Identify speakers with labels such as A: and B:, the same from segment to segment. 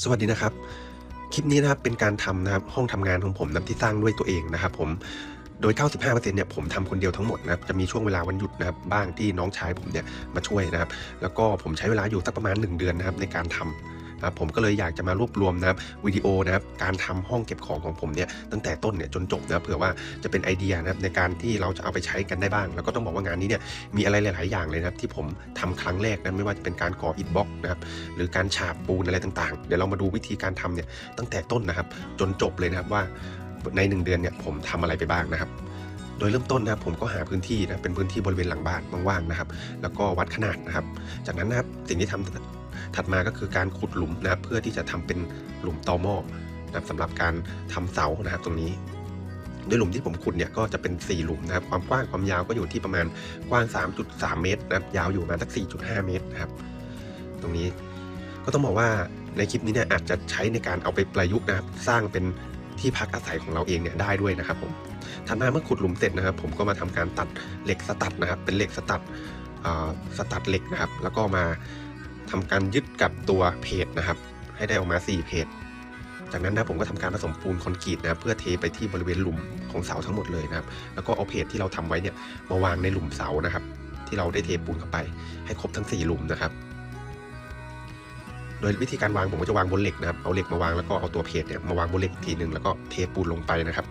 A: สวัสดีนะครับ คลิปนี้นะครับเป็นการทำนะครับห้องทำงานของผมนะที่สร้างด้วยตัวเองนะครับ ผมโดย 95%เนี่ยผมทำคนเดียวทั้งหมดนะครับจะมีช่วงเวลาวันหยุดนะครับบ้างที่น้องชายผมเนี่ยมาช่วยนะครับ แล้วก็ผมใช้เวลาอยู่สักประมาณ 1 เดือนนะครับในการทำ นะครับผมก็เลยอยากจะมารวบรวมนะครับวิดีโอนะครับการทำห้องเก็บของของผมเนี่ยตั้งแต่ต้นเนี่ยจนจบนะครับเผื่อว่าจะเป็นไอเดียนะครับในการที่เราจะเอาไปใช้กันได้บ้าง แล้วก็ต้องบอกว่างานนี้เนี่ยมีอะไรหลาย ๆ อย่างเลยนะครับที่ผมทำครั้งแรกนะไม่ว่าจะเป็นการก่ออิฐบล็อกนะครับหรือการฉาบปูนอะไรต่าง ๆ เดี๋ยวเรามาดูวิธีการทำเนี่ยตั้งแต่ต้นนะครับ จนจบเลยนะครับว่าใน 1 เดือนเนี่ยผมทำอะไรไปบ้างนะครับโดยเริ่มต้นนะครับผมก็หาพื้นที่นะเป็นพื้นที่บริเวณหลังบ้านว่างๆนะครับ แล้วก็วัดขนาดนะครับ จากนั้นนะครับสิ่งที่ทำ ถัดมาก็คือการขุดหลุมนะครับเพื่อที่จะทำเป็นหลุมตอหม้อนะครับสำหรับการทำเสานะครับตรงนี้โดยหลุมที่ผมขุดเนี่ยก็จะเป็น 4 หลุมนะครับ ความกว้างความยาวก็อยู่ที่ประมาณกว้าง 3.3 เมตรนะครับ ยาวอยู่ประมาณสัก 4.5 เมตรนะครับ ตรงนี้ก็ต้องบอกว่าในคลิปนี้เนี่ยอาจจะใช้ในการเอาไปประยุกต์นะครับ สร้างเป็นที่พักอาศัยของเราเองเนี่ยได้ด้วยนะครับผมถัดมาเมื่อขุดหลุมเสร็จนะครับ ผมก็มาทำการตัดเหล็กสตัดนะครับ เป็นเหล็กสตัดสตัดเหล็กนะครับ แล้วก็มา ทำการยึดกับตัวเพจนะครับ ให้ได้ออกมา 4 เพจ จากนั้นนะผมก็ทำการผสมปูนคอนกรีตนะเพื่อเทไปที่บริเวณหลุมของเสาทั้งหมดเลยนะครับ แล้วก็เอาเพจที่เราทำไว้เนี่ยมาวางในหลุมเสานะครับ ที่เราได้เทปูนเข้าไป ให้ครบทั้ง 4 หลุมนะครับ โดยวิธีการวางผมก็จะวางบนเหล็กนะครับเอาเหล็กมาวางแล้วก็เอาตัวเพจเนี่ยมาวางบนเหล็กอีกทีหนึ่งแล้วก็เทปูนลงไปนะครับ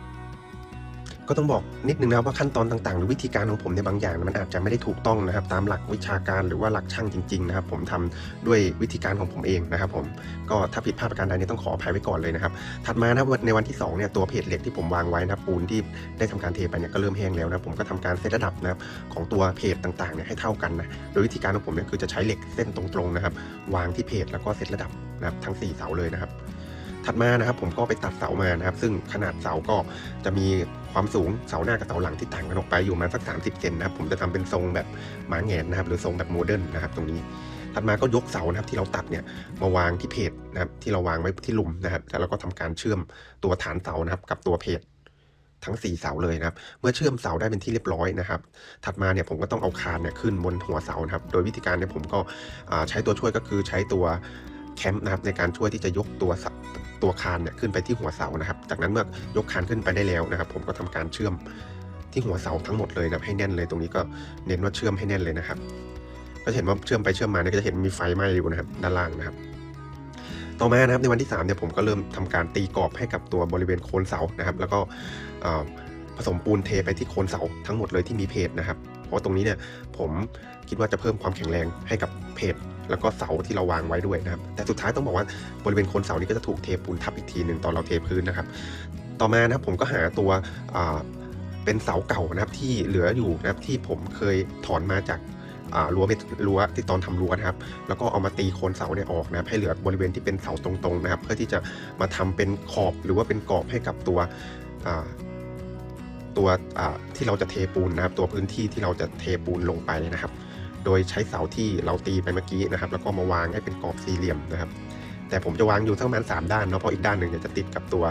A: ก็ต้องบอกนิดนึงนะว่าขั้นตอนต่างๆ หรือวิธีการของผมในบางอย่างมันอาจจะไม่ได้ถูกต้องนะครับ ตามหลักวิชาการหรือว่าหลักช่างจริงๆนะครับ ผมทำด้วยวิธีการของผมเองนะครับ ผมก็ถ้าผิดพลาดประการใดนี่ยต้องขออภัยไว้ก่อนเลยนะครับ ถัดมานะครับในวันที่2เนี่ยตัวเพจเหล็กที่ผมวางไว้นะปูนที่ได้ทำการเทไปเนี่ยก็เริ่มแห้งแล้วนะผมก็ทำการเซตระดับนะครับของตัวเพจต่างๆเนี่ยให้เท่ากันนะโดยวิธีการของผมเนี่ยคือจะใช้เหล็กเส้นตรงๆนะครับ วางที่เพจแล้วก็เซตระดับนะครับทั้ง 4 เสาเลยนะครับถัดมานะครับผมก็ไปตัดเสามานะครับ ซึ่งขนาดเสาก็จะมี ความสูงเสาหน้ากับเสาหลังที่ต่างกันออกไปอยู่มาสัก 30เซนนะครับผมจะทำเป็นทรงแบบหมาแงนนะครับหรือทรงแบบโมเดิร์นนะครับตรงนี้ถัดมาก็ยกเสานะครับที่เราตัดเนี่ยมาวางที่เพจนะครับที่เราวางไว้ที่หลุมนะครับแล้วเราก็ทำการเชื่อมตัวฐานเสานะครับกับตัวเพจทั้ง 4 เสาเลยนะครับ เมื่อเชื่อมเสาได้เป็นที่เรียบร้อยนะครับ ถัดมาเนี่ยผมก็ต้องเอาคานเนี่ยขึ้นบนหัวเสานะครับ โดยวิธีการเนี่ยผมก็ใช้ตัวช่วยก็คือใช้ตัว แคมป์นะครับในการช่วยที่จะยกตัวตัวคานเนี่ยขึ้นไปที่หัวเสานะครับ จากนั้นเมื่อยกคานขึ้นไปได้แล้วนะครับ ผมก็ทำการเชื่อมที่หัวเสาทั้งหมดเลยนะครับให้แน่นเลยตรงนี้ก็เน้นว่าเชื่อมให้แน่นเลยนะครับ ก็เห็นว่าเชื่อมไปเชื่อมมาเนี่ยก็จะเห็นมีไฟไหม้อยู่นะครับด้านล่างนะครับ ต่อมานะครับในวันที่3เนี่ยผมก็เริ่มทำการตีกรอบให้กับตัวบริเวณโคนเสานะครับ แล้วก็ผสมปูนเทไปที่โคนเสาทั้งหมดเลยที่มีเพจนะครับ เพราะว่าตรงนี้เนี่ยผมคิดว่าจะเพิ่มความแข็งแรงให้กับเพจ แล้วก็เสาที่เราวางไว้ด้วยนะครับแต่สุดท้ายต้องบอกว่าบริเวณโคนเสานี้ก็จะถูกเทปูนทับอีกทีหนึ่งตอนเราเทพื้นนะครับ ต่อมานะครับผมก็หาตัวเป็นเสาเก่านะครับที่เหลืออยู่นะครับที่ผมเคยถอนมาจากรั้วเม็ดรั้วที่ตอนทำรั้วนะครับ แล้วก็เอามาตีโคนเสาเนี่ยออกนะครับให้เหลือบริเวณที่เป็นเสาตรงๆนะครับ เพื่อที่จะมาทำเป็นขอบหรือว่าเป็นกรอบให้กับตัวตัวที่เราจะเทปูนนะครับ ตัวพื้นที่ที่เราจะเทปูนลงไปนะครับ โดยใช้เสาที่เราตีไปเมื่อกี้นะครับ แล้วก็มาวางให้เป็นกรอบสี่เหลี่ยมนะครับ แต่ผมจะวางอยู่ทั้งมาณสามด้านเนาะเพราะอีกด้านหนึ่งเนี่ยจะติดกับตัว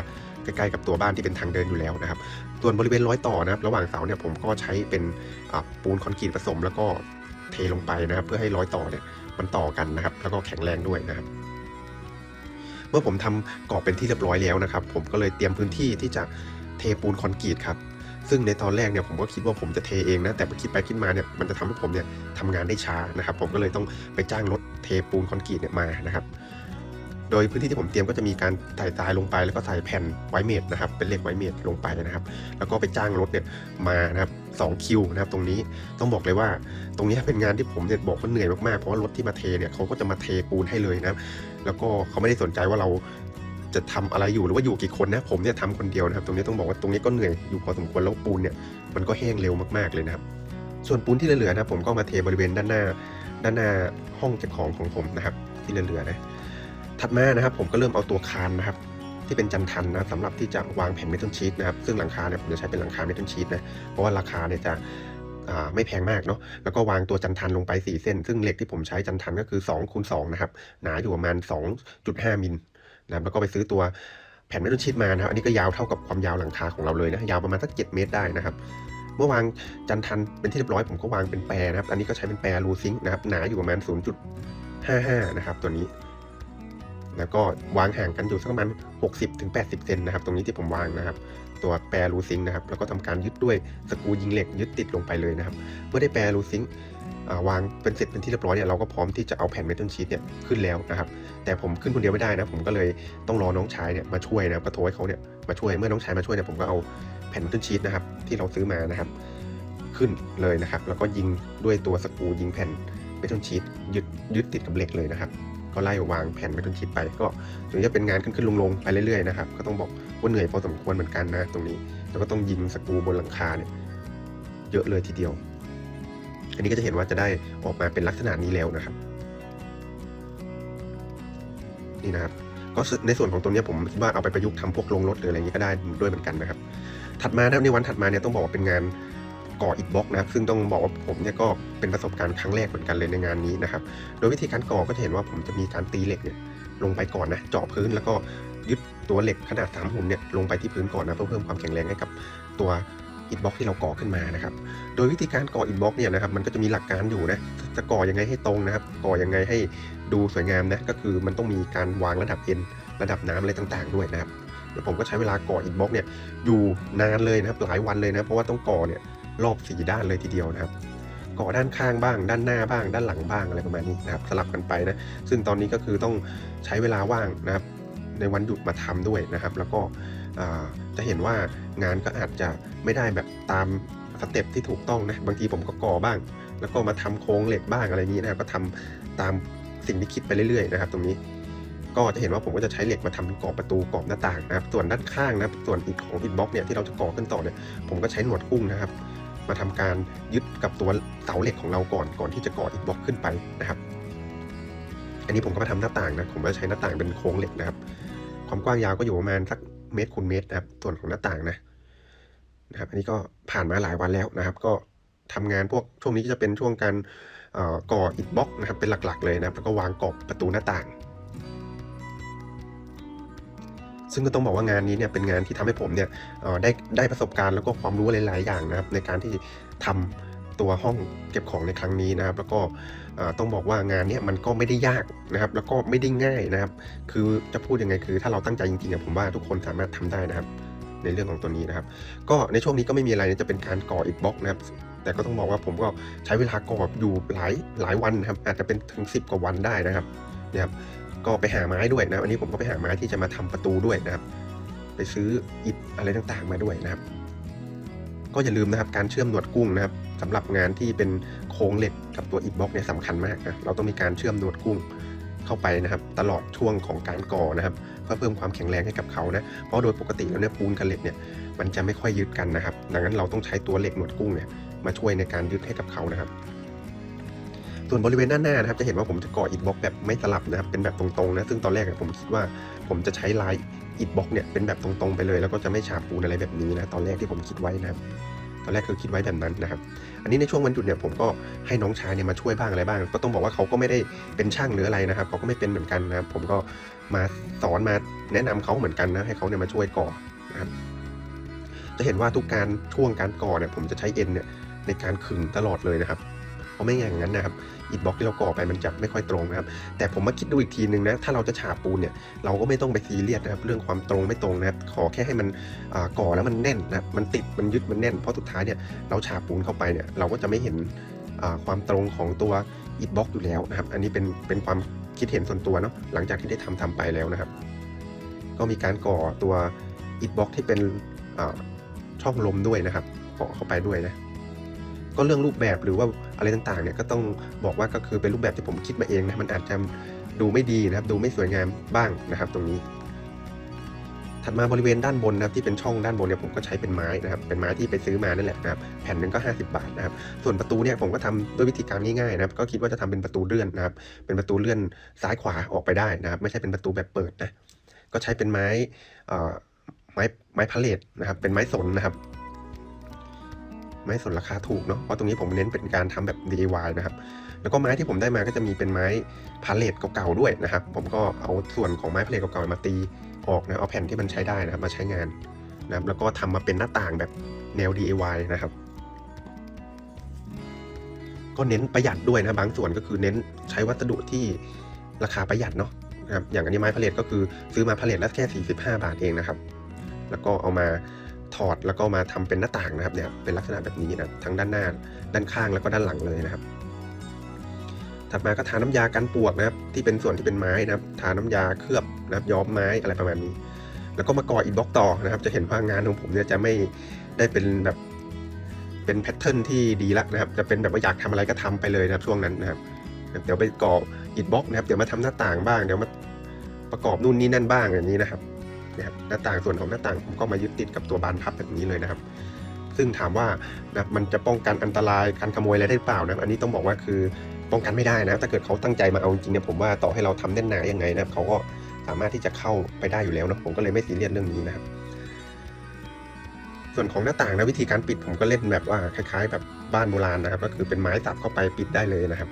A: ใกล้ๆกับตัวบ้านที่เป็นทางเดินอยู่แล้วนะครับ ส่วนบริเวณร้อยต่อนะครับ ระหว่างเสาเนี่ยผมก็ใช้เป็นปูนคอนกรีตผสม แล้วก็เทลงไปนะครับ เพื่อให้ร้อยต่อเนี่ยมันต่อกันนะครับ แล้วก็แข็งแรงด้วยนะครับ เมื่อผมทำกรอบเป็นที่เรียบร้อยแล้วนะครับ ผมก็เลยเตรียมพื้นที่ที่จะเทปูนคอนกรีตครับ ซึ่งในตอนแรกเนี่ยผมก็คิดว่าผมจะเทเองนะ แต่พอคิดไปคิดมาเนี่ยมันจะทำให้ผมเนี่ยทำงานได้ช้านะครับ ผมก็เลยต้องไปจ้างรถเทปูนคอนกรีตเนี่ยมานะครับ โดยพื้นที่ที่ผมเตรียมก็จะมีการใส่ทรายลงไป แล้วก็ใส่แผ่นไวเมดนะครับ เป็นเหล็กไวเมดลงไปนะครับ แล้วก็ไปจ้างรถเนี่ยมานะครับสองคิวนะครับตรงนี้ต้องบอกเลยว่า ตรงนี้เป็นงานที่ผมเนี่ยบอกว่าเหนื่อยมากๆเพราะว่ารถที่มาเทเนี่ยเขาก็จะมาเทปูนให้เลยนะแล้วก็เขาไม่ได้สนใจว่าเรา จะทำอะไรอยู่หรือว่าอยู่กี่คนนะผมเนี่ยทำคนเดียวนะครับ ตรงนี้ต้องบอกว่าตรงนี้ก็เหนื่อยอยู่พอสมควรแล้วปูนเนี่ยมันก็แห้งเร็วมากๆเลยนะครับ ส่วนปูนที่เหลือนะผมก็มาเทบริเวณด้านหน้า ด้านหน้าห้องเก็บของของผมนะครับ ที่เหลือนะถัดมานะครับ ผมก็เริ่มเอาตัวคานนะครับ ที่เป็นจันทันนะสำหรับที่จะวางแผ่นเมทัลชีตนะครับซึ่งหลังคาเนี่ยผมจะใช้เป็นหลังคาเมทัลชีตนะเพราะว่าราคาเนี่ยจะไม่แพงมากเนาะ แล้วก็วางตัวจันทันลงไป 4 เส้น ซึ่งเหล็กที่ผมใช้จันทันก็คือ2คูณ2นะครับ หนาอยู่ประมาณ 2.5 มิล นะแล้วก็ไปซื้อตัวแผ่นเมทัลชีตมานะครับ อันนี้ก็ยาวเท่ากับความยาวหลังคาของเราเลยนะ ยาวประมาณสัก7เมตรได้นะครับ เมื่อวางจันทันเป็นที่เรียบร้อยผมก็วางเป็นแปรนะครับ อันนี้ก็ใช้เป็นแปรรูซิงนะครับ หนาอยู่ประมาณ 0.55 นะครับ ตัวนี้ แล้วก็วางห่างกันอยู่สักประมาณ 60-80 เซนนะครับ ตรงนี้ที่ผมวางนะครับ ตัวแปรรูซิงนะครับ แล้วก็ทำการยึดด้วยสกรูยิงเหล็กยึดติดลงไปเลยนะครับ เมื่อได้แปรรูซิงวางเป็นเสร็จเป็นที่เรียบร้อยเนี่ยเราก็พร้อมที่จะเอาแผ่นเมทัลชีตเนี่ยขึ้นแล้วนะครับ แต่ผมขึ้นคนเดียวไม่ได้นะ ผมก็เลยต้องรอน้องชายเนี่ยมาช่วยนะครับก็โทรให้เขาเนี่ยมาช่วยเมื่อน้องชายมาช่วยเนี่ยผมก็เอาแผ่นเมทัลชีตนะครับ ที่เราซื้อมานะครับ ขึ้นเลยนะครับ แล้วก็ยิงด้วยตัวสกูยิงแผ่นเมทัลชีตยึดยึดติดกับเหล็กเลยนะครับก็ไล่วางแผ่นเมทัลชีตไปก็ถึงจะเป็นงานขึ้นขึ้นลงลงไปเรื่อยๆนะครับก็ต้องบอกว่าเหนื่อยพอสมควรเหมือนกันนะตรงนี้ แล้วก็ต้องยิงสกูบนหลังคาเนี่ยเยอะเลยทีเดียว อันนี้ก็จะเห็นว่าจะได้ออกมาเป็นลักษณะนี้แล้วนะครับ นี่นะครับก็ในส่วนของตัวนี้ผมคิดว่าเอาไปประยุกต์ทำพวกโรงรถหรืออะไรอย่างนี้ก็ได้ด้วยเหมือนกันนะครับ ถัดมานะครับในวันถัดมาเนี่ยต้องบอกว่าเป็นงานก่ออิฐบล็อกนะครับซึ่งต้องบอกว่าผมเนี่ยก็เป็นประสบการณ์ครั้งแรกเหมือนกันเลยในงานนี้นะครับโดยวิธีการก่อก็จะเห็นว่าผมจะมีการตีเหล็กเนี่ยลงไปก่อนนะเจาะพื้นแล้วก็ยึดตัวเหล็กขนาด3หุ่นเนี่ยลงไปที่พื้นก่อนนะเพื่อเพิ่มความแข็งแรงให้กับตัว อิฐบล็อกที่เราก่อขึ้นมานะครับ โดยวิธีการก่ออิฐบล็อกเนี่ยนะครับ มันก็จะมีหลักการอยู่นะ จะก่อยังไงให้ตรงนะครับ ก่อยังไงให้ดูสวยงามนะ ก็คือมันต้องมีการวางระดับเอ็นระดับน้ำอะไรต่างๆ ด้วยนะครับเดี๋ยวผมก็ใช้เวลาก่ออิฐบล็อกเนี่ยอยู่นานเลยนะครับ หลายวันเลยนะ เพราะว่าต้องก่อเนี่ยรอบสีด้านเลยทีเดียวนะครับก่อด้านข้างบ้าง ด้านหน้าบ้าง ด้านหลังบ้างอะไรประมาณนี้นะครับ สลับกันไปนะ ซึ่งตอนนี้ก็คือต้องใช้เวลาว่างนะครับ ในวันหยุดมาทำด้วยนะครับ แล้วก็ จะเห็นว่างานก็อาจจะไม่ได้แบบตามสเต็ปที่ถูกต้องนะ บางทีผมก็ก่อบ้าง แล้วก็มาทำโครงเหล็กบ้างอะไรนี้นะก็ทำตามสิ่งที่คิดไปเรื่อยๆนะครับ ตรงนี้ก็จะเห็นว่าผมก็จะใช้เหล็กมาทำเป็นกรอบประตูกรอบหน้าต่างนะครับ ส่วนด้านข้างนะครับ ส่วนอิฐของอิฐบล็อกเนี่ยที่เราจะก่อขึ้นต่อเนี่ย ผมก็ใช้หนวดกุ้งนะครับ มาทำการยึดกับตัวเสาเหล็กของเราก่อนก่อนที่จะก่ออิฐบล็อกขึ้นไปนะครับ อันนี้ผมก็มาทำหน้าต่างนะ ผมก็ใช้หน้าต่างเป็นโครงเหล็กนะครับ ความกว้างยาวก็อยู่ประมาณสัก เมตรคูณเมตรนะครับส่วนของหน้าต่างนะนะครับอันนี้ก็ผ่านมาหลายวันแล้วนะครับ ก็ทำงานพวกช่วงนี้ก็จะเป็นช่วงการเอ่อก่ออิฐบล็อกนะครับเป็นหลักๆเลยนะครับแล้วก็วางกรอบประตูหน้าต่าง ซึ่งก็ต้องบอกว่างานนี้เนี่ยเป็นงานที่ทำให้ผมเนี่ยเอ่อได้ได้ประสบการณ์แล้วก็ความรู้หลาย ๆ อย่างนะครับในการที่ทำ ตัวห้องเก็บของในครั้งนี้นะครับ แล้วก็ต้องบอกว่างานนี้มันก็ไม่ได้ยากนะครับ แล้วก็ไม่ได้ง่ายนะครับ คือจะพูดยังไงคือ ถ้าเราตั้งใจจริงๆผมว่าทุกคนสามารถทำได้นะครับ ในเรื่องของตัวนี้นะครับ ก็ในช่วงนี้ก็ไม่มีอะไรจะเป็นการก่ออิฐบล็อกนะครับแต่ก็ต้องบอกว่าผมก็ใช้เวลาก่ออยู่หลายหลายวันนะครับ อาจจะเป็นถึง 10 กว่าวันได้นะครับนี่ยครับ ก็ไปหาไม้ด้วยนะอันนี้ผมก็ไปหาไม้ที่จะมาทำประตูด้วยนะครับ ไปซื้ออิฐอะไรต่างๆมาด้วยนะครับ ก็อย่าลืมนะครับการเชื่อมหนวดกุ้งนะครับ สำหรับงานที่เป็นโครงเหล็กกับตัวอิฐบล็อกเนี่ยสำคัญมากนะเราต้องมีการเชื่อมนวดกุ้งเข้าไปนะครับ ตลอดช่วงของการก่อนะครับเพื่อเพิ่มความแข็งแรงให้กับเขานะเพราะโดยปกติแล้วเนี่ยปูนกับเหล็กเนี่ยมันจะไม่ค่อยยึดกันนะครับ ดังนั้นเราต้องใช้ตัวเหล็กหนวดกุ้งเนี่ยมาช่วยในการยึดให้กับเขานะครับส่วนบริเวณด้านหน้านะครับจะเห็นว่าผมจะก่ออิฐบล็อกแบบไม่สลับนะครับเป็นแบบตรงๆนะซึ่งตอนแรกผมคิดว่าผมจะใช้ลายอิฐบล็อกเนี่ยเป็นแบบตรงๆไปเลย แล้วก็จะไม่ฉาบปูนอะไรแบบนี้นะตอนแรกที่ผมคิดไว้นะครับ ตอนแรกคือคิดไว้แบบนั้นนะครับ อันนี้ในช่วงวันหยุดเนี่ยผมก็ให้น้องชายเนี่ยมาช่วยบ้างอะไรบ้าง ก็ต้องบอกว่าเขาก็ไม่ได้เป็นช่างหรืออะไรนะครับเขาก็ไม่เป็นเหมือนกันนะครับ ผมก็มาสอนมาแนะนำเขาเหมือนกันนะให้เขาเนี่ยมาช่วยก่อนะครับ จะเห็นว่าทุกการช่วงการก่อเนี่ยผมจะใช้เอ็นเนี่ยในการขึงตลอดเลยนะครับ เพราะไม่อย่างนั้นนะครับ อิฐบล็อกที่เราก่อไปมันจะไม่ค่อยตรงนะครับ แต่ผมมาคิดดูอีกทีนึงนะ ถ้าเราจะฉาบปูนเนี่ย เราก็ไม่ต้องไปซีเรียสนะครับ เรื่องความตรงไม่ตรงนะครับ ขอแค่ให้มันก่อแล้วมันแน่นนะ มันติด มันยึด มันแน่น เพราะสุดท้ายเนี่ย เราฉาบปูนเข้าไปเนี่ย เราก็จะไม่เห็นความตรงของตัวอิฐบล็อกอยู่แล้วนะครับ อันนี้เป็น เป็นความคิดเห็นส่วนตัวเนาะ หลังจากที่ได้ทำทำไปแล้วนะครับ ก็มีการก่อตัวอิฐบล็อกที่เป็นช่องลมด้วยนะครับก่อเข้าไปด้วยนะ ก็เรื่องรูปแบบหรือว่าอะไรต่างๆเนี่ยก็ต้องบอกว่าก็คือเป็นรูปแบบที่ผมคิดมาเองนะมันอาจจะดูไม่ดีนะครับดูไม่สวยงามบ้างนะครับ ตรงนี้ ถัดมาบริเวณด้านบนนะครับที่เป็นช่องด้านบนเนี่ยผมก็ใช้เป็นไม้นะครับเป็นไม้ที่ไปซื้อมานั่นแหละนะครับแผ่นหนึงก็ 50 บาทนะครับส่วนประตูเนี่ยผมก็ทำด้วยวิธีการง่ายๆนะครับก็คิดว่าจะทำเป็นประตูเลื่อนนะครับ เป็นประตูเลื่อนซ้ายขวาออกไปได้นะครับ ไม่ใช่เป็นประตูแบบเปิดนะก็ใช้เป็นไม้เอ่อไม้ไม้พาเลทนะครับเป็นไม้สนนะครับ ม้สนราคาถูกเนาะเพราะตรงนี้ผมเน้นเป็นการทำแบบ DIY นะครับ แล้วก็ไม้ที่ผมได้มาก็จะมีเป็นไม้พาเลทเก่าๆด้วยนะครับ ผมก็เอาส่วนของไม้พาเลทเก่าๆมาตีออกนะเอาแผ่นที่มันใช้ได้นะครับมาใช้งานนะครับ แล้วก็ทำมาเป็นหน้าต่างแบบแนว DIY นะครับก็เน้นประหยัดด้วยนะบางส่วนก็คือเน้นใช้วัสดุที่ราคาประหยัดเนาะนะครับอย่างอันนี้ไม้พาเลทก็คือซื้อมาพาเลทละแค่ 45 บาทเองนะครับ แล้วก็เอามา ถอดแล้วก็มาทำเป็นหน้าต่างนะครับเนี่ยเป็นลักษณะแบบนี้นะทั้งด้านหน้า ด้านข้างแล้วก็ด้านหลังเลยนะครับ ถัดมาก็ทาน้ำยากันปวกนะครับ ที่เป็นส่วนที่เป็นไม้นะครับ ทาน้ำยาเคลือบนะครับย้อมไม้อะไรประมาณนี้ แล้วก็มาก่ออิฐบล็อกต่อนะครับ จะเห็นว่างานของผมเนี่ยจะไม่ได้เป็นแบบเป็นแพทเทิร์นที่ดีละนะครับ จะเป็นแบบว่าอยากทำอะไรก็ทำไปเลยนะครับช่วงนั้นนะครับเดี๋ยวไปก่ออิฐบล็อกนะครับ เดี๋ยวมาทำหน้าต่างบ้างเดี๋ยวมาประกอบนู่นนี่นั่นบ้างอย่างนี้นะครับ นะครับหน้าต่างส่วนของหน้าต่างผมก็มายึดติดกับตัวบานพับแบบนี้เลยนะครับ ซึ่งถามว่านะมันจะป้องกันอันตรายการขโมยอะไรได้หรือเปล่านะอันนี้ต้องบอกว่าคือป้องกันไม่ได้นะ ถ้าเกิดเขาตั้งใจมาเอาจริงเนี่ยผมว่าต่อให้เราทำแน่นหนายังไงนะครับเขาก็สามารถที่จะเข้าไปได้อยู่แล้วนะผมก็เลยไม่ซีเรียสเรื่องนี้นะครับ ส่วนของหน้าต่างนะวิธีการปิดผมก็เล่นแบบว่าคล้าย ๆ แบบบ้านโบราณนะครับ ก็คือเป็นไม้สับเข้าไปปิดได้เลยนะครับ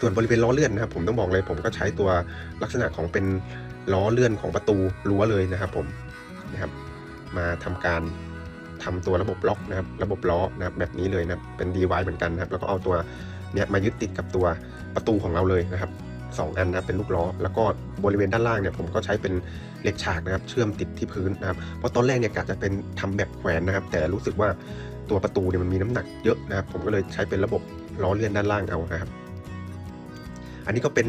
A: ส่วนบริเวณล้อเลื่อนนะครับ ผมต้องบอกเลยผมก็ใช้ตัวลักษณะของเป็น ล้อเลื่อนของประตูรั้วเลยนะครับผมนะครับ มาทำการทำตัวระบบล็อกนะครับ ระบบล้อนะครับแบบนี้เลยนะครับเป็น DY เหมือนกันนะครับ แล้วก็เอาตัวเนี้ยมายึดติดกับตัวประตูของเราเลยนะครับสองอันนะเป็นลูกล้อ แล้วก็บริเวณด้านล่างเนี่ยผมก็ใช้เป็นเหล็กฉากนะครับ เชื่อมติดที่พื้นนะครับเพราะตอนแรกเนี่ยกะจะเป็นทำแบบแขวนนะครับ แต่รู้สึกว่าตัวประตูเนี่ยมันมีน้ำหนักเยอะนะครับ ผมก็เลยใช้เป็นระบบล้อเลื่อนด้านล่างเอานะครับ อันนี้ก็เป็น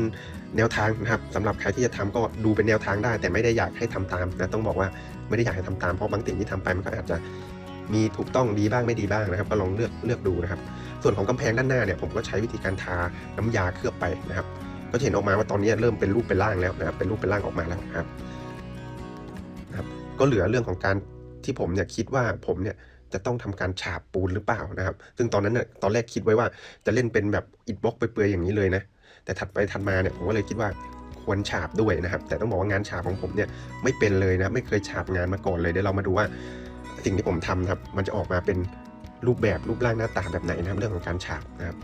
A: แนวทางนะครับสำหรับใครที่จะทำก็ดูเป็นแนวทางได้ แต่ไม่ได้อยากให้ทำตามนะต้องบอกว่าไม่ได้อยากให้ทำตามเพราะบางสิ่งที่ทำไปมันก็อาจจะมีถูกต้องดีบ้างไม่ดีบ้างนะครับ ก็ลองเลือกเลือกดูนะครับ ส่วนของกำแพงด้านหน้าเนี่ยผมก็ใช้วิธีการทาน้ำยาเคลือบไปนะครับ ก็เห็นออกมาว่าตอนนี้เริ่มเป็นรูปเป็นร่างแล้วนะครับเป็นรูปเป็นร่างออกมาแล้วนะครับนะครับก็เหลือเรื่องของการที่ผมเนี่ยคิดว่าผมเนี่ยจะต้องทำการฉาบปูนหรือเปล่านะครับ ซึ่งตอนนั้นเนี่ยตอนแรกคิดไว้ว่าจะเล่นเป็นแบบอิฐบล็อกไปเปลือยๆอย่างนี้เลยนะ แต่ถัดไปถัดมาเนี่ยผมก็เลยคิดว่าควรฉาบด้วยนะครับ แต่ต้องบอกว่างานฉาบของผมเนี่ยไม่เป็นเลยนะไม่เคยฉาบงานมาก่อนเลยเดี๋ยวเรามาดูว่าสิ่งที่ผมทำครับ มันจะออกมาเป็นรูปแบบรูปร่างหน้าตาแบบไหนนะครับเรื่องของการฉาบนะครับ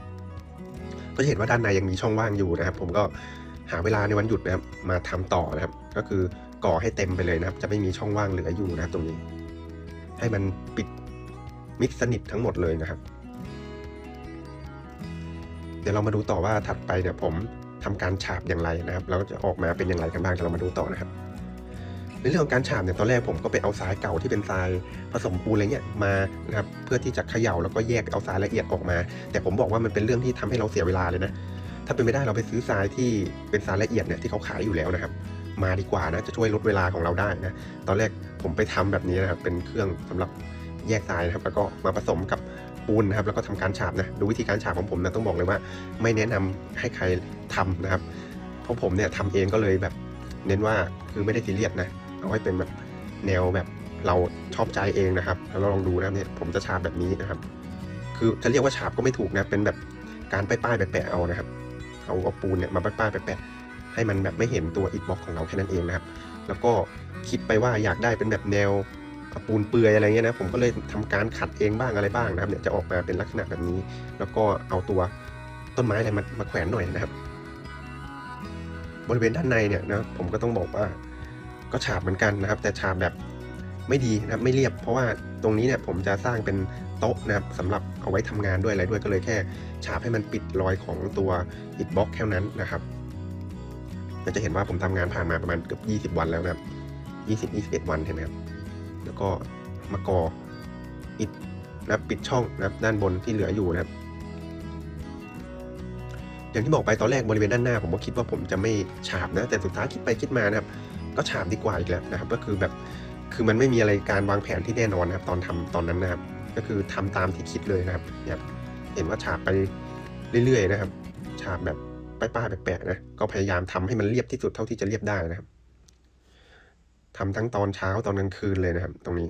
A: ก็จะเห็นว่าด้านในยังมีช่องว่างอยู่นะครับ ผมก็หาเวลาในวันหยุดนะครับมาทำต่อนะครับ ก็คือก่อให้เต็มไปเลยนะครับ จะไม่มีช่องว่างเหลืออยู่นะรตรงนี้ ให้มันปิดมิดสนิททั้งหมดเลยนะครับ เดี๋ยวเรามาดูต่อว่าถัดไปเนี่ยผมทำการฉาบอย่างไรนะครับแล้วจะออกมาเป็นอย่างไรกันบ้างเดี๋ยวเรามาดูต่อนะครับ ในเรื่องของการฉาบเนี่ยตอนแรกผมก็ไปเอาทรายเก่าที่เป็นทรายผสมปูนอะไรเงี้ยมานะครับเพื่อที่จะเขย่าแล้วก็แยกเอาทรายละเอียดออกมา แต่ผมบอกว่ามันเป็นเรื่องที่ทำให้เราเสียเวลาเลยนะถ้าเป็นไม่ได้เราไปซื้อทรายที่เป็นทรายละเอียดเนี่ยที่เขาขายอยู่แล้วนะครับ มาดีกว่านะจะช่วยลดเวลาของเราได้นะตอนแรกผมไปทำแบบนี้นะครับเป็นเครื่องสำหรับแยกทรายนะครับแล้วก็มาผสมกับ ปูนนะครับแล้วก็ทำการฉาบนะดูวิธีการฉาบของผมนะต้องบอกเลยว่า ไม่แนะนำให้ใครทำนะครับ เพราะผมเนี่ยทำเองก็เลยแบบเน้นว่าคือไม่ได้ซีเรียสนะเอาไว้เป็นแบบแนวแบบเราชอบใจเองนะครับแล้วเราลองดูนะเนี่ยผมจะฉาบแบบนี้นะครับ คือจะเรียกว่าฉาบก็ไม่ถูกนะเป็นแบบการป้ายๆแปะๆเอานะครับ เอาเอาปูนเนี่ยมาป้ายๆแปะๆให้มันแบบไม่เห็นตัวอิฐบล็อกของเราแค่นั้นเองนะครับ แล้วก็คิดไปว่าอยากได้เป็นแบบแนว ปูนเปลือยอะไรเงี้ยนะผมก็เลยทำการขัดเองบ้างอะไรบ้างนะครับเนี่ยจะออกมาเป็นลักษณะแบบนี้ แล้วก็เอาตัวต้นไม้อะไรมามาแขวนหน่อยนะครับ บริเวณด้านในเนี่ยนะผมก็ต้องบอกว่า ก็ฉาบเหมือนกันนะครับ แต่ฉาบแบบไม่ดีนะครับไม่เรียบ เพราะว่าตรงนี้เนี่ยผมจะสร้างเป็นโต๊ะนะครับสำหรับเอาไว้ทำงานด้วยอะไรด้วยก็เลยแค่ฉาบให้มันปิดรอยของตัวอิฐบล็อกแค่นั้นนะครับก็จะเห็นว่าผมทำงานผ่านมาประมาณเกือบ20 วันแล้วนะครับ20 21 วันเห็นไหมครับ แล้วก็มาก่ออิฐนะครับปิดช่องนะครับด้านบนที่เหลืออยู่นะครับ อย่างที่บอกไปตอนแรกบริเวณด้านหน้า ผมก็คิดว่าผมจะไม่ฉาบนะ แต่สุดท้ายคิดไปคิดมานะครับ ก็ฉาบดีกว่าอีกแล้วนะครับ ก็คือแบบคือมันไม่มีอะไรการวางแผนที่แน่นอนนะครับตอนทำตอนนั้นนะครับ ก็คือทำตามที่คิดเลยนะครับเนี่ยเห็นว่าฉาบไปเรื่อยๆนะครับ ฉาบแบบป้ายๆแปลกๆนะก็พยายามทำให้มันเรียบที่สุดเท่าที่จะเรียบได้นะครับ ทำทั้งตอนเช้าตอนกลางคืนเลยนะครับตรงนี้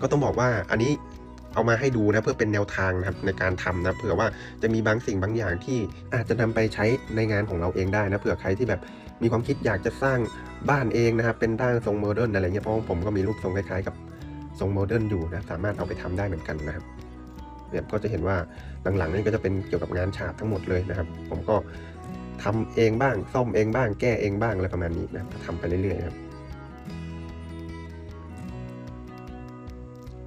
A: ก็ต้องบอกว่าอันนี้เอามาให้ดูนะเพื่อเป็นแนวทางนะครับในการทำนะเผื่อว่าจะมีบางสิ่งบางอย่างที่อาจจะนำไปใช้ในงานของเราเองได้นะเผื่อใครที่แบบมีความคิดอยากจะสร้างบ้านเองนะครับเป็นด้านทรงโมเดิร์นอะไรเงี้ยเพราะว่าผมก็มีรูปทรงคล้ายๆกับทรงโมเดิร์นอยู่นะสามารถเอาไปทำได้เหมือนกันนะครับเนี่ยก็จะเห็นว่าหลังๆนี่ก็จะเป็นเกี่ยวกับงานฉาบทั้งหมดเลยนะครับ ผมก็ ทำเองบ้าง ซ่อมเองบ้าง แก้เองบ้างอะไรประมาณนี้นะทำไปเรื่อยๆนะครับ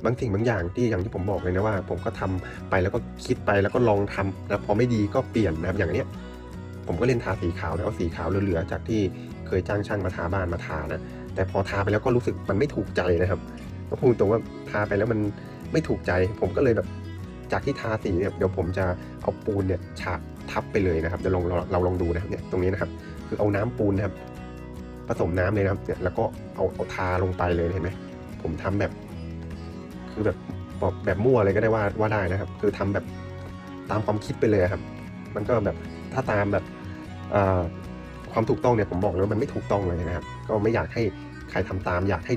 A: บางสิ่งบางอย่างที่อย่างที่ผมบอกเลยนะว่า ผมก็ทำไปแล้วก็คิดไปแล้วก็ลองทำนะพอไม่ดีก็เปลี่ยนนะครับอย่างเนี้ย ผมก็เล่นทาสีขาวแล้วเอาสีขาวเหลือๆจากที่เคยจ้างช่างมาทาบ้านมาทานะแต่พอทาไปแล้วก็รู้สึกมันไม่ถูกใจนะครับก็พูดตรงว่าทาไปแล้วมันไม่ถูกใจ ผมก็เลยแบบจากที่ทาสีเนี่ยเดี๋ยวผมจะเอาปูนเนี่ยฉาบ ทับไปเลยนะครับเดี๋ยวลองเราเราลองดูนะครับเนี่ยตรงนี้นะครับ คือเอาน้ำปูนนะครับ ผสมน้ำเลยนะครับเนี่ยแล้วก็เอาเอาทาลงไปเลยเห็นไหมผมทำแบบ คือแบบแบบแบบมั่วเลยก็ได้ว่าว่าได้นะครับ คือทำแบบตามความคิดไปเลยครับ มันก็แบบถ้าตามแบบความถูกต้องเนี่ยผมบอกเลยว่ามันไม่ถูกต้องเลยนะครับ ก็ไม่อยากให้ใครทำตาม อยากให้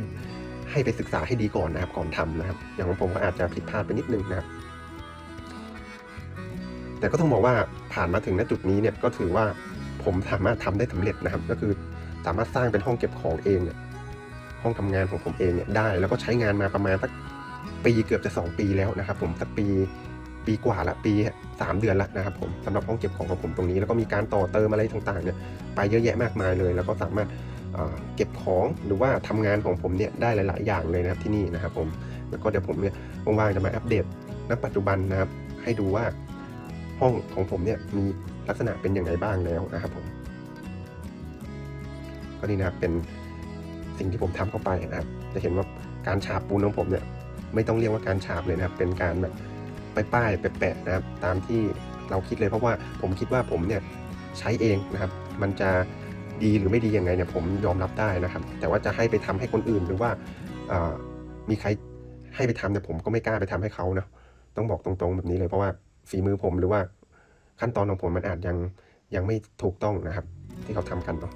A: ให้ไปศึกษาให้ดีก่อนนะครับ ก่อนทำนะครับ อย่างของผมก็อาจจะผิดพลาดไปนิดนึงนะครับ แต่ก็ต้องบอกว่าผ่านมาถึงณจุดนี้เนี่ยก็ถือว่าผมสามารถทำได้สำเร็จนะครับ ก็คือสามารถสร้างเป็นห้องเก็บของเองเนี่ยห้องทำงานของผมเองเนี่ยได้ แล้วก็ใช้งานมาประมาณสักปีเกือบจะ 2 ปีแล้วนะครับ ผมสักปีปีกว่าละปี 3 เดือนละนะครับผมสำหรับห้องเก็บของของผมตรงนี้ แล้วก็มีการต่อเติมอะไรต่างๆเนี่ยไปเยอะแยะมากมายเลย แล้วก็สามารถเก็บของหรือว่าทำงานของผมเนี่ยได้หลาย ๆ อย่างเลยนะครับที่นี่นะครับผมแล้วก็เดี๋ยวผมเนี่ยว่างๆจะมาอัปเดตณปัจจุบันนะครับให้ดูว่า ห้องของผมเนี่ยมีลักษณะเป็นอย่างไรบ้างแล้วนะครับผม ก็นี่นะครับเป็นสิ่งที่ผมทำเข้าไปนะครับ จะเห็นว่าการฉาบปูนของผมเนี่ยไม่ต้องเรียกว่าการฉาบเลยนะครับ เป็นการแบบป้ายๆแปะๆนะครับ ตามที่เราคิดเลยเพราะว่าผมคิดว่าผมเนี่ยใช้เองนะครับ มันจะดีหรือไม่ดียังไงเนี่ยผมยอมรับได้นะครับ แต่ว่าจะให้ไปทำให้คนอื่นหรือว่ามีใครให้ไปทำเนี่ยผมก็ไม่กล้าไปทำให้เขานะต้องบอกตรงๆแบบนี้เลยเพราะว่า ฝีมือผมหรือว่าขั้นตอนของผมมันอาจยังยังไม่ถูกต้องนะครับ ที่เขาทำกันเนาะ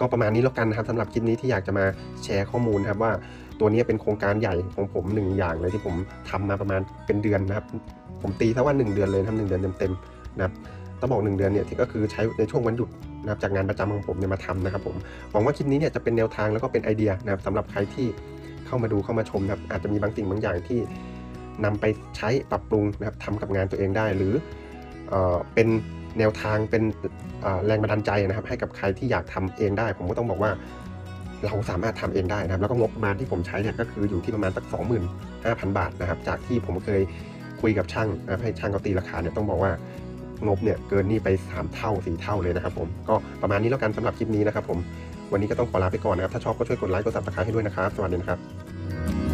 A: ก็ประมาณนี้แล้วกันนะครับสำหรับคลิปนี้ที่อยากจะมาแชร์ข้อมูลนะครับว่าตัวนี้เป็นโครงการใหญ่ของผมหนึ่งอย่างเลยที่ผมทำมาประมาณเป็นเดือนนะครับ ผมตีซะว่า 1 เดือนเลยทำหนึ่งเดือนเต็มๆนะครับต้องบอก1เดือนเนี่ยที่ก็คือใช้ในช่วงวันหยุดนะครับจากงานประจำของผมเนี่ยมาทำนะครับผมหวังว่าคลิปนี้เนี่ยจะเป็นแนวทางแล้วก็เป็นไอเดียนะครับสำหรับใครที่เข้ามาดูเข้ามาชมนะครับอาจจะมีบางสิ่งบางอย่างที่ นำไปใช้ปรับปรุงนะครับทำกับงานตัวเองได้ หรือเอเป็นแนวทางเป็นแรงบันดาลใจนะครับ ให้กับใครที่อยากทำเองได้ ผมก็ต้องบอกว่าเราสามารถทำเองได้นะครับ แล้วก็งบประมาณที่ผมใช้เนี่ยก็คืออยู่ที่ประมาณสัก 25,000 บาทนะครับ จากที่ผมเคยคุยกับช่างนะให้ช่างเขาตีราคาเนี่ยต้องบอกว่างบเนี่ยเกินนี่ไป 3 เท่า 4 เท่าเลยนะครับผมก็ประมาณนี้แล้วกันสำหรับคลิปนี้นะครับผมวันนี้ก็ต้องขอลาไปก่อนนะครับ ถ้าชอบก็ช่วยกดไลค์กดซับสไครต์ให้ด้วยนะครับ สวัสดีนะครับ